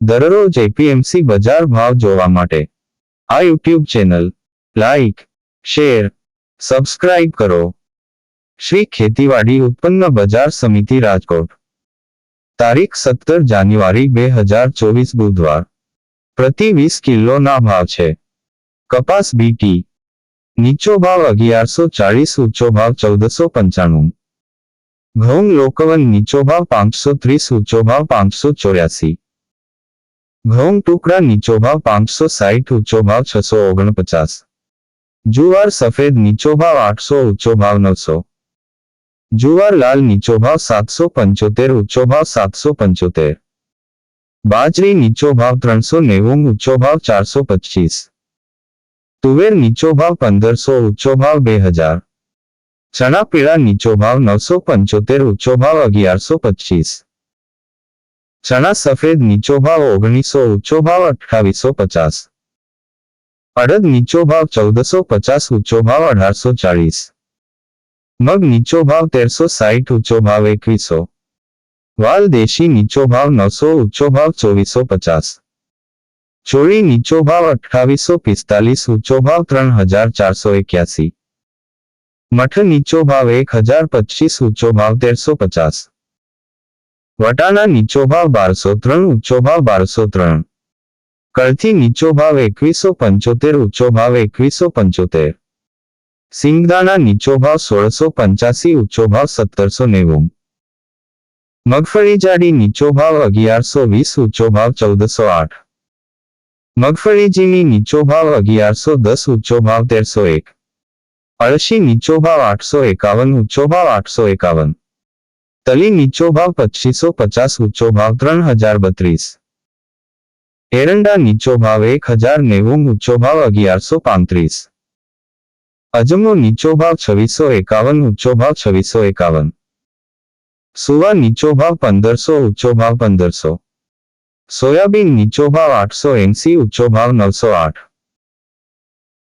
દરરોજ એપીએમસી બજાર ભાવ જોવા માટે. આ YouTube channel like share subscribe કરો. શ્રી ખેતીવાડી ઉત્પન્ન બજાર સમિતિ રાજકોટ. તારીખ સત્તર જાન્યુઆરી બે હજાર ચોવીસ બુધવાર. પ્રતિ વીસ કિલોના ભાવ છે. કપાસ બીટી નીચો ભાવ અગિયારસો ચાળીસ, ઊંચો ભાવ ચૌદસો પંચાણું. ઘઉં લોકવન નીચો ભાવ પાંચસો ત્રીસ, ઊંચો ભાવ પાંચસો ચોર્યાસી. ઘઉં ટુકડા નીચો ભાવ પાંચસો સાઠ ઊંચો ભાવ છસો ઓગણપચાસ જુવાર સફેદ નીચો ભાવ આઠસો ઊંચો ભાવ નવસો જુવાર લાલ નીચો ભાવ સાતસો પંચોતેર ઊંચો ભાવ સાતસો પંચોતેર બાજરી નીચો ભાવ ત્રણસો નેવું ઊંચો ભાવ ચારસો પચીસ તુવેર નીચો ભાવ પંદરસો ઊંચો ભાવ બે હજાર ચણા પીળા નીચો ભાવ નવસો પંચોતેર ઊંચો ભાવ અગિયારસો પચીસ ચણા સફેદ નીચો ભાવ ઓગણીસો ઊંચો ભાવ અઠ્ઠાવીસો પચાસ અડદ નીચો ભાવ ચૌદસો પચાસ ઊંચો ભાવ અઢારસો ચાળીસ મગ નીચો ભાવ તેરસો સાઠ ઊંચો ભાવ એકવીસો વાલ દેશી નીચો ભાવ નવસો ઊંચો ભાવ ચોવીસો પચાસ ચોળી નીચો ભાવ અઠ્ઠાવીસો પિસ્તાલીસ ઊંચો ભાવ ત્રણ હજાર ચારસો એક્યાસી મઠ નીચો ભાવ એક હજાર પચીસ ઊંચો ભાવ તેરસો પચાસ વટાણા નીચો ભાવ બારસો ત્રણ ઊંચો ભાવ બારસો ત્રણ કળથી નીચો ભાવ એકવીસો પંચોતેર ઊંચો ભાવ એકવીસો પંચોતેર સિંગદાણા નીચો ભાવ સોળસો પંચ્યાસી ઊંચો ભાવ સત્તરસો નેવું મગફળી જાડી નીચો ભાવ અગિયારસો વીસ ઊંચો ભાવ ચૌદસો આઠ મગફળી ઝીણી નીચો ભાવ અગિયારસો દસ ઊંચો ભાવ તેરસો એક અળશી નીચો ભાવ આઠસો એકાવન ઊંચો ભાવ આઠસો એકાવન તલી નીચો ભાવ પચીસો પચાસ ઊંચો ભાવ ત્રણ હજાર બત્રીસ એરંડા નીચો ભાવ એક હજાર નેવું ઊંચો ભાવ અગિયારસો પાંત્રીસ અજમો નીચો ભાવ છવ્વીસો એકાવન ઊંચો ભાવ છવ્વીસો એકાવન સુવા નીચો ભાવ પંદરસો ઊંચો ભાવ પંદરસો સોયાબીન નીચો ભાવ આઠસો એંસી ઊંચો ભાવ નવસો આઠ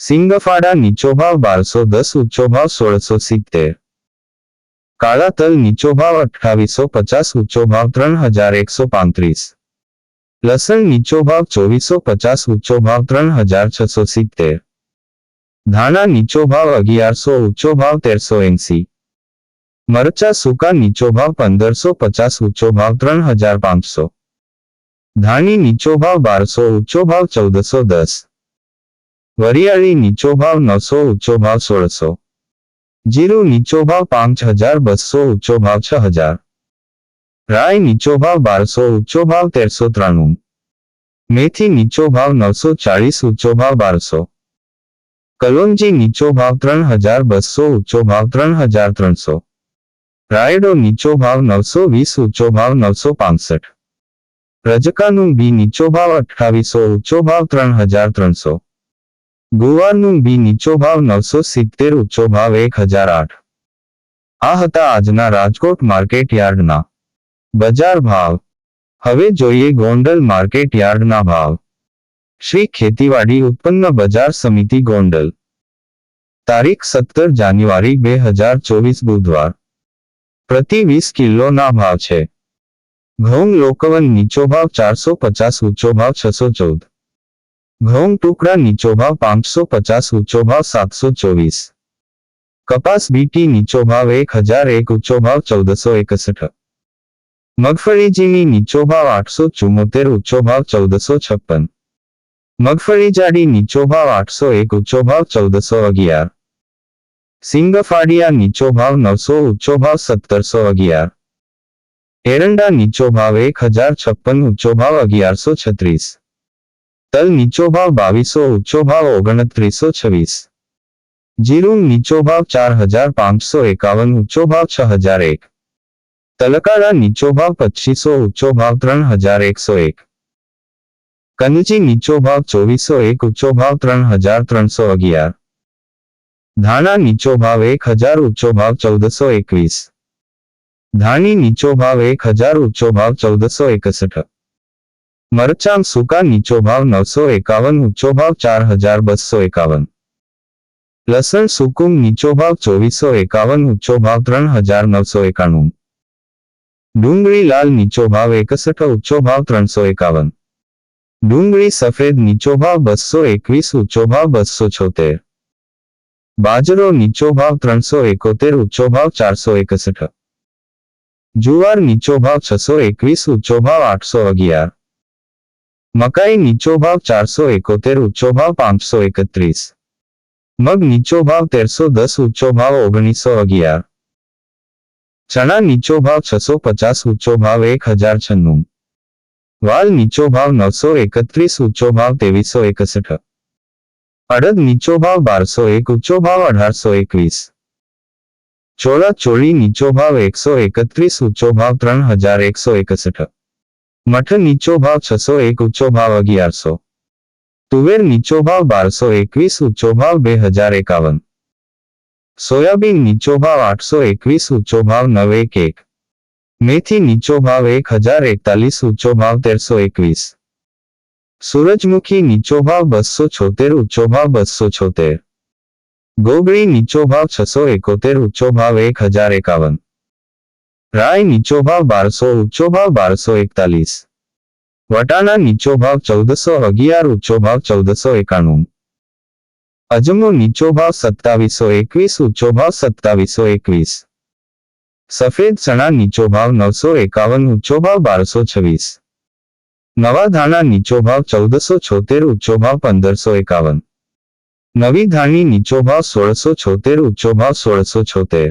સિંગફાડા નીચો ભાવ બારસો દસ ઊંચો ભાવ સોળસો સિત્તેર કાળા તલ નીચો ભાવ અઠ્ઠાવીસો પચાસ ઊંચો ભાવ ત્રણ હજાર એકસો પાંત્રીસ લસણ નીચો ભાવ ચોવીસો પચાસ ઊંચો ભાવ ત્રણ હજાર છસો સિત્તેર ધાણા નીચો ભાવ અગિયારસો ઊંચો ભાવ તેરસો એંસી મરચા સૂકા નીચો ભાવ પંદરસો પચાસ ઊંચો ભાવ ત્રણ હજાર પાંચસો ધાણી નીચો ભાવ બારસો ઊંચો ભાવ ચૌદસો દસ વરિયાળી નીચો ભાવ નવસો ઊંચો ભાવ સોળસો જીરું નીચો ભાવ પાંચ હજાર બસો ઊંચો ભાવ છ હજાર રાય નીચો ભાવ બારસો ઊંચો ભાવ તેરસો ત્રાણું મેથી નીચો ભાવ નવસો ચાળીસ ઊંચો ભાવ બારસો કલોંજી નીચો ભાવ ત્રણ હજાર બસો ઊંચો ભાવ ત્રણ હજાર ત્રણસો રાયડો નીચો ભાવ નવસો વીસ ઊંચો ભાવ નવસો પાંસઠ રજકાનું બી નીચો ભાવ અઠ્ઠાવીસો ઊંચો ભાવ ત્રણ હજાર ત્રણસો ગુવારનું બી નીચો ભાવ નવસો સિત્તેર ઊંચો ભાવ એક હજાર આઠ. આ હતા આજના રાજકોટ માર્કેટ યાર્ડના. બજાર ભાવ. હવે જોઈએ ગોંડલ માર્કેટ યાર્ડના ભાવ. શ્રી ખેતીવાડી ઉત્પન્ન બજાર સમિતિ ગોંડલ. તારીખ સત્તર જાન્યુઆરી બે હજાર ચોવીસ બુધવાર. પ્રતિ વીસ કિલોના ભાવ છે. ઘઉં લોકવન નીચો ભાવ ચારસો પચાસ ઊંચો ભાવ છસો ચૌદ. ઘઉં ટુકડા નીચો ભાવ પાંચસો પચાસ ઊંચો ભાવ સાતસો ચોવીસ કપાસ બીટી નીચો ભાવ એક હજાર એક ઊંચો ભાવ ચૌદસો એકસઠ મગફળી ઝીણી નીચો ભાવ આઠસો ચુમ્મોતેર ઊંચો ભાવ ચૌદસો છપ્પન મગફળી જાડી નીચો ભાવ આઠસો એક ઊંચો ભાવ ચૌદસો અગિયાર સિંગફાડિયા નીચો ભાવ નવસો ઊંચો ભાવ સત્તરસો અગિયાર એરંડા નીચો ભાવ એક હજાર છપ્પન ઊંચો ભાવ અગિયારસો છત્રીસ તલ નીચો ભાવ બાવીસો ઊંચો ભાવ ઓગણત્રીસો છવ્વીસ જીરું નીચો ભાવ ચાર હજાર પાંચસો એકાવન ઊંચો ભાવ છ હજાર એક તલકાડા નીચો ભાવ પચીસો ઊંચો ભાવ ત્રણ હજાર એકસો એક કનજી નીચો ભાવ ચોવીસો એક ઊંચો ભાવ ત્રણ હજાર ત્રણસો અગિયાર ધાણા નીચો ભાવ એક હજાર ઊંચો ભાવ ચૌદસો એકવીસ ધાણી નીચો ભાવ એક હજાર ઊંચો ભાવ ચૌદસો એકસઠ મરચાં સૂકા નીચો ભાવ નવસો એકાવન ઊંચો ભાવ ચાર હજાર બસો એકાવન લસણ સુકુમ નીચો ભાવ ચોવીસો એકાવન ઊંચો ભાવ ત્રણ હજાર નવસો એકાણું ડુંગળી લાલ નીચો ભાવ એકસઠ ઊંચો ભાવ ત્રણસો એકાવન ડુંગળી સફેદ નીચો ભાવ બસો એકવીસ ઊંચો ભાવ બસો છોતેર બાજરો નીચો ભાવ ત્રણસો એકોતેર ઊંચો ભાવ ચારસો એકસઠ જુવાર નીચો ભાવ છસો એકવીસ ઊંચો ભાવ આઠસો અગિયાર મકાઈ નીચો ભાવ ચારસો એકોતેર ઊંચો ભાવ પાંચસો એકત્રીસ મગ નીચો ભાવ તેરસો દસ ઊંચો ભાવ ઓગણીસો અગિયાર ચણા નીચો ભાવ છસો પચાસ ઊંચો ભાવ એક હજાર છન્નું વાલ નીચો ભાવ નવસો એકત્રીસ ઊંચો ભાવ ત્રેવીસો એકસઠ અડદ નીચો ભાવ બારસો એક ઊંચો ભાવ અઢારસો એકવીસ ચોળા ચોળી નીચો ભાવ એકસો એકત્રીસ ઊંચો ભાવ ત્રણ હજાર એકસો એકસઠ મઠ નીચો ભાવ છસો એક ઊંચો ભાવ અગિયારસો તુવેર નીચો ભાવ બારસો એકવીસ ઊંચો ભાવ બે હજાર એકાવન સોયાબીન નીચો ભાવ આઠસો એકવીસ ઊંચો ભાવ નવ એક એક મેથી નીચો ભાવ એક હજાર એકતાલીસ ઊંચો ભાવ તેરસો એકવીસ સૂરજમુખી નીચો ભાવ બસો છોતેર ઊંચો ભાવ બસો છોતેર ગોગળી નીચો ભાવ છસો એકોતેર ઊંચો ભાવ એક હજાર એકાવન રાય નીચો ભાવ બારસો ઊંચો ભાવ બારસો એકતાલીસ વટાણા નીચો ભાવ ચૌદસો અગિયાર ઊંચો ભાવ ચૌદસો એકાણું અજમો નીચો ભાવ સત્તાવીસો એકવીસ ઊંચો ભાવ સત્તાવીસો એકવીસ સફેદ ચણા નીચો ભાવ નવસો એકાવન ઊંચો ભાવ બારસો છવ્વીસ નવા ધાણા નીચો ભાવ ચૌદસો છોતેર ઊંચો ભાવ પંદરસો એકાવન નવી ધાણી નીચો ભાવ સોળસો છોતેર ઊંચો ભાવ સોળસો છોતેર